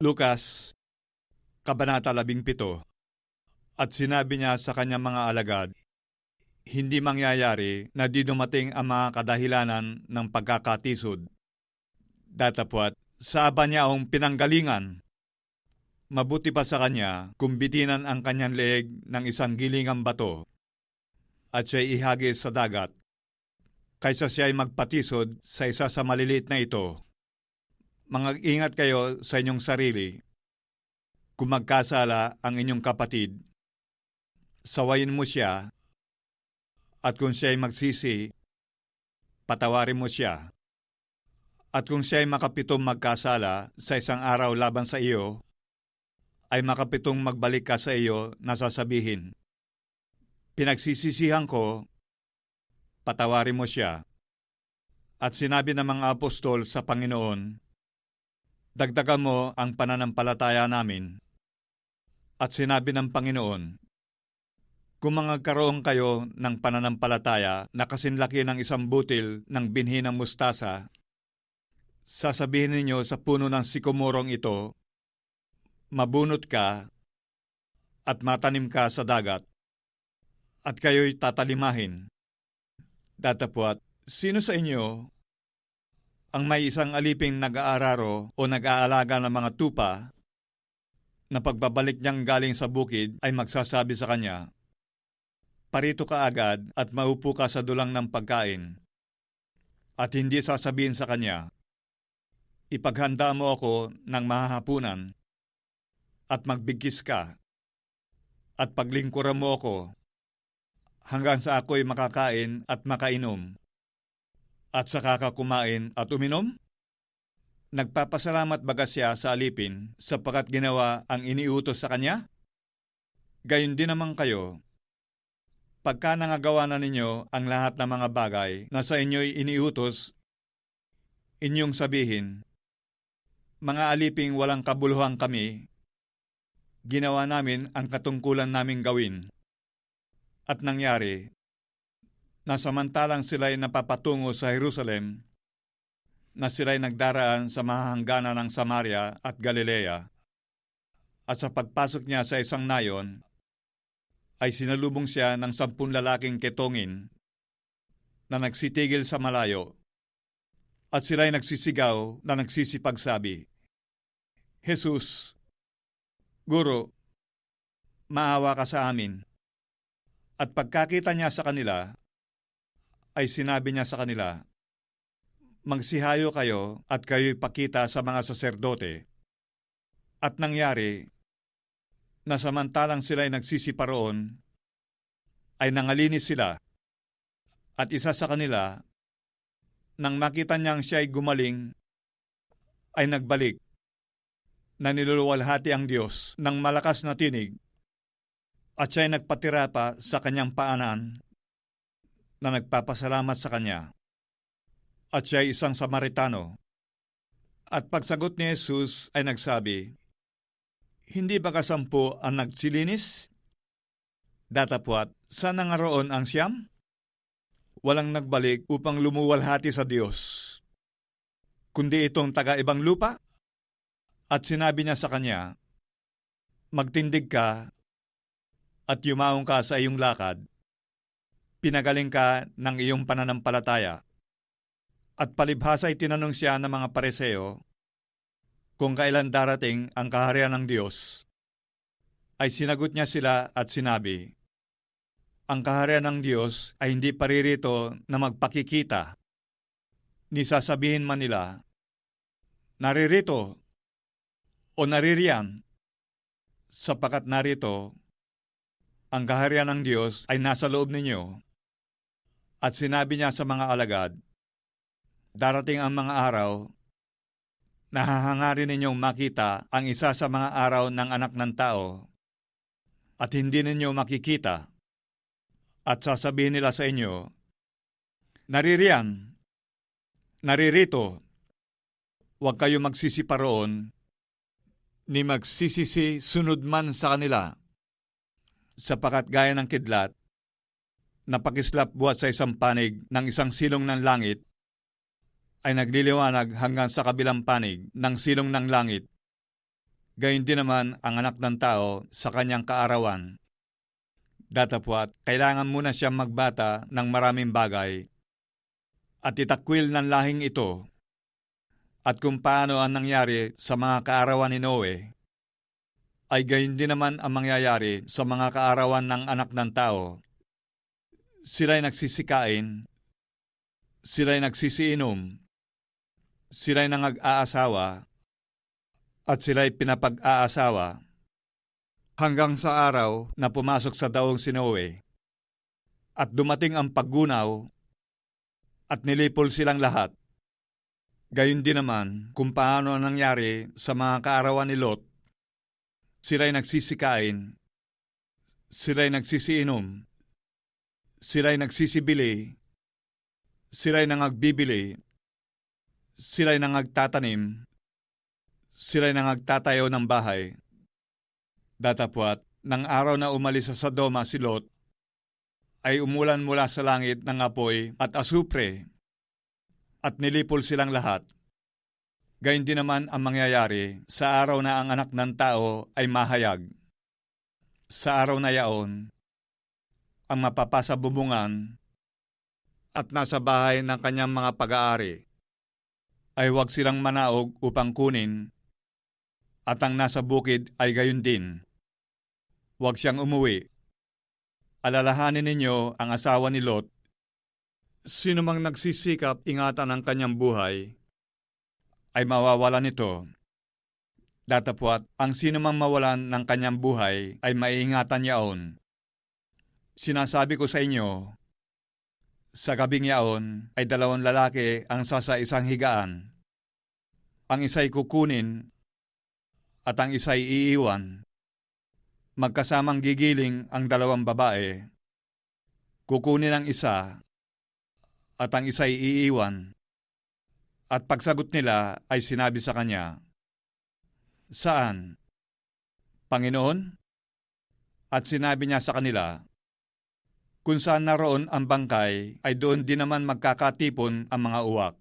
Lucas, Kabanata 17 At sinabi niya sa kanyang mga alagad, Hindi mangyayari na di dumating ang mga kadahilanan ng pagkakatisod. Datapwat, sa aba niya ang pinanggalingan. Mabuti pa sa kanya kung bitinan ang kanyang leeg ng isang gilingang bato at siya'y ihagis sa dagat kaysa siya ay magpatisod sa isa sa maliliit na ito. Mga ingat kayo sa inyong sarili. Kung magkasala ang inyong kapatid, sawayin mo siya at kung siya ay magsisi, patawarin mo siya. At kung siya ay makapitong magkasala sa isang araw laban sa iyo, ay makapitong magbalik ka sa iyo na sasabihin, Pinagsisisihan ko, patawarin mo siya. At sinabi ng mga apostol sa Panginoon, Dagdagan mo ang pananampalataya namin. At sinabi ng Panginoon, Kung magkaroon kayo ng pananampalataya na kasinlaki ng isang butil ng binhi ng mustasa, sasabihin ninyo sa puno ng sikomorong ito, Mabunot ka at matanim ka sa dagat, at kayo'y tatalimahin. Datapwat, sino sa inyo ang may isang aliping nag-aararo o nag-aalaga ng mga tupa na pagbabalik niyang galing sa bukid ay magsasabi sa kanya, Parito ka agad at maupo ka sa dulang ng pagkain. At hindi sasabihin sa kanya, Ipaghanda mo ako ng mahahapunan at magbigkis ka at paglingkuran mo ako hanggang sa ako'y makakain at makainom at saka ka kumain at uminom? Nagpapasalamat baga siya sa alipin sapagkat ginawa ang iniutos sa kanya? Gayon din naman kayo, pagka nangagawa na ninyo ang lahat ng mga bagay na sa inyo'y iniutos, inyong sabihin, mga aliping walang kabuluhan kami, ginawa namin ang katungkulan naming gawin. At nangyari, na samantalang sila'y napapatungo sa Jerusalem, na sila'y nagdaraan sa mahahangganan ng Samaria at Galilea, at sa pagpasok niya sa isang nayon, ay sinalubong siya ng sampun lalaking ketongin na nagsitigil sa malayo, at sila'y nagsisigaw na nagsisipagsabi, Jesus, Guro, maawa ka sa amin. At pagkakita niya sa kanila, ay sinabi niya sa kanila, Magsihayo kayo at kayo'y pakita sa mga saserdote. At nangyari, na samantalang sila'y nagsisiparoon, ay nangalinis sila. At isa sa kanila, nang makita niyang siya'y gumaling, ay nagbalik na niluluwalhati ang Diyos ng malakas na tinig at siya'y nagpatira pa sa kanyang paanan na nagpapasalamat sa kanya. At siya'y isang Samaritano. At pagsagot ni Jesus ay nagsabi, Hindi ba kasampu ang nagsilinis? Datapwat, saan nangaroon ang siyam? Walang nagbalik upang lumuwalhati sa Diyos, kundi itong taga-ibang lupa? At sinabi niya sa kanya, Magtindig ka at yumaong ka sa iyong lakad. Pinagaling ka ng iyong pananampalataya. At palibhasa ay tinanong siya ng mga pareseo kung kailan darating ang kaharian ng Diyos. Ay sinagot niya sila at sinabi, Ang kaharian ng Diyos ay hindi paririto na magpakikita. Ni sasabihin man nila, Naririto o naririyan, sapagat narito, ang kaharian ng Diyos ay nasa loob ninyo. At sinabi niya sa mga alagad, Darating ang mga araw na hahangarin ninyong makita ang isa sa mga araw ng anak ng tao at hindi ninyo makikita. At sasabihin nila sa inyo, Naririyan, naririto, huwag kayo magsisiparoon ni magsisisi sunod man sa kanila, sapakat gaya ng kidlat, napakislap buhat sa isang panig ng isang silong ng langit, ay nagliliwanag hanggang sa kabilang panig ng silong ng langit, Gayon din naman ang anak ng tao sa kanyang kaarawan. Datapwat, kailangan muna siyang magbata ng maraming bagay at itakwil ng lahing ito at kung paano ang nangyari sa mga kaarawan ni Noe, ay gayon din naman ang mangyayari sa mga kaarawan ng anak ng tao. Sila'y nagsisikain, sila'y nagsisiinom, sila'y nangag-aasawa, at sila'y pinapag-aasawa hanggang sa araw na pumasok sa daong si Noe. At dumating ang paggunaw at nilipol silang lahat. Gayon din naman kung paano nangyari sa mga kaarawan ni Lot. Sila'y nagsisikain, sila'y nagsisiinom, sila'y nagsisibili, sila'y nangagbibili, sila'y nangagtatanim, sila'y nangagtatayo ng bahay. Datapwat, ng araw na umalis sa Sodoma si Lot, ay umulan mula sa langit ng apoy at asupre, at nilipol silang lahat. Gayun din naman ang mangyayari sa araw na ang anak ng tao ay mahayag. Sa araw na yaon, ang mapapasa bubungan at nasa bahay ng kanyang mga pag-aari ay huwag silang manaog upang kunin at ang nasa bukid ay gayon din. Huwag siyang umuwi. Alalahanin ninyo ang asawa ni Lot. Sino mang nagsisikap ingatan ang kanyang buhay, ay mawawalan nito. Datapwat, ang sino mang mawalan ng kanyang buhay ay maiingatan yaon. Sinasabi ko sa inyo, sa gabing yaon ay dalawang lalaki ang sasa isang higaan. Ang isa'y kukunin at ang isa'y iiwan. Magkasamang gigiling ang dalawang babae. Kukunin ang isa at ang isa'y iiwan. At pagsagot nila ay sinabi sa kanya, Saan? Panginoon? At sinabi niya sa kanila, Kung saan naroon ang bangkay, ay doon din naman magkakatipon ang mga uwak.